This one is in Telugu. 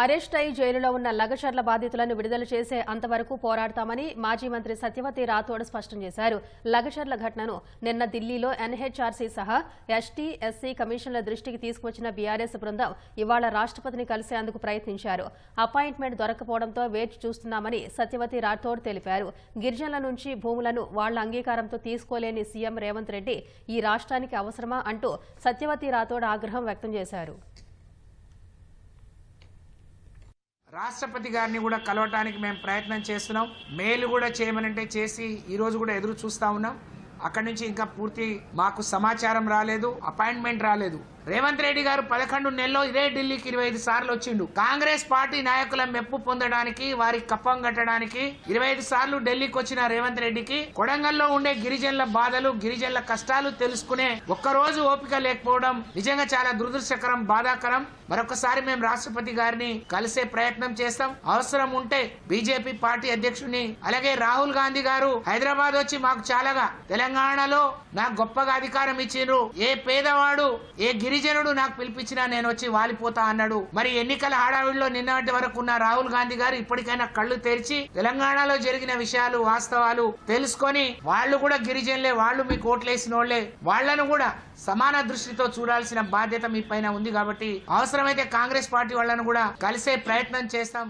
అరెస్ట్ అయి జైలులో ఉన్న లగచర్ల బాధితులను విడుదల చేసే అంతవరకు పోరాడతామని మాజీ మంత్రి సత్యవతి రాథోడ్ స్పష్టం చేశారు. లగచర్ల ఘటనను నిన్న ఢిల్లీలో ఎన్హెచ్ఆర్సీ సహా ఎస్టీ ఎస్సీ కమిషన్ల దృష్టికి తీసుకువచ్చిన బీఆర్ఎస్ బృందం ఇవాళ రాష్ట్రపతిని కలిసేందుకు ప్రయత్నించారు. అపాయింట్మెంట్ దొరకపోవడంతో వేచి చూస్తున్నామని సత్యవతి రాథోడ్ తెలిపారు. గిరిజనుల నుంచి భూములను వాళ్ళ అంగీకారంతో తీసుకోలేని సీఎం రేవంత్ రెడ్డి ఈ రాష్ట్రానికి అవసరమా అంటూ సత్యవతి రాథోడ్ ఆగ్రహం వ్యక్తం చేశారు. రాష్ట్రపతి గారిని కూడా కలవటానికి మేము ప్రయత్నం చేస్తున్నాం. మెయిల్ కూడా చేయమనంటే చేసి ఈరోజు కూడా ఎదురు చూస్తూ ఉన్నాం. అక్కడి నుంచి ఇంకా పూర్తి మాకు సమాచారం రాలేదు అపాయింట్మెంట్ రాలేదు. రేవంత్ రెడ్డి గారు పదకొండు నెలలో ఇదే ఢిల్లీకి ఇరవై ఐదు సార్లు వచ్చిండు. కాంగ్రెస్ పార్టీ నాయకుల మెప్పు పొందడానికి వారి కప్పం కట్టడానికి ఇరవై ఐదు సార్లు ఢిల్లీకి వచ్చిన రేవంత్ రెడ్డికి కొడంగల్లో ఉండే గిరిజనుల బాధలు గిరిజనుల కష్టాలు తెలుసుకునే ఒక్కరోజు ఓపిక లేకపోవడం నిజంగా చాలా దురదృష్టకరం బాధాకరం. మరొకసారి మేము రాష్ట్రపతి గారిని కలిసే ప్రయత్నం చేస్తాం. అవసరం ఉంటే బీజేపీ పార్టీ అధ్యక్షుడిని అలాగే రాహుల్ గాంధీ గారు హైదరాబాద్ వచ్చి మాకు చాలాగా తెలంగాణలో నాకు గొప్పగా అధికారం ఇచ్చిండ్రు. ఏ పేదవాడు ఏ గిరిజనుడు నాకు పిలిపించినా నేను వచ్చి వాలిపోతా అన్నాడు. మరి ఎన్నికల హడావిడిలో నిన్నటి వరకు ఉన్న రాహుల్ గాంధీ గారు ఇప్పటికైనా కళ్ళు తెరిచి తెలంగాణలో జరిగిన విషయాలు వాస్తవాలు తెలుసుకొని వాళ్ళు కూడా గిరిజనులే వాళ్ళు మీకు ఓట్లేసిన వాళ్ళే వాళ్ళను కూడా సమాన దృష్టితో చూడాల్సిన బాధ్యత మీ పైన ఉంది కాబట్టి అవసరమైతే కాంగ్రెస్ పార్టీ వాళ్ళను కూడా కలిసే ప్రయత్నం చేస్తాం.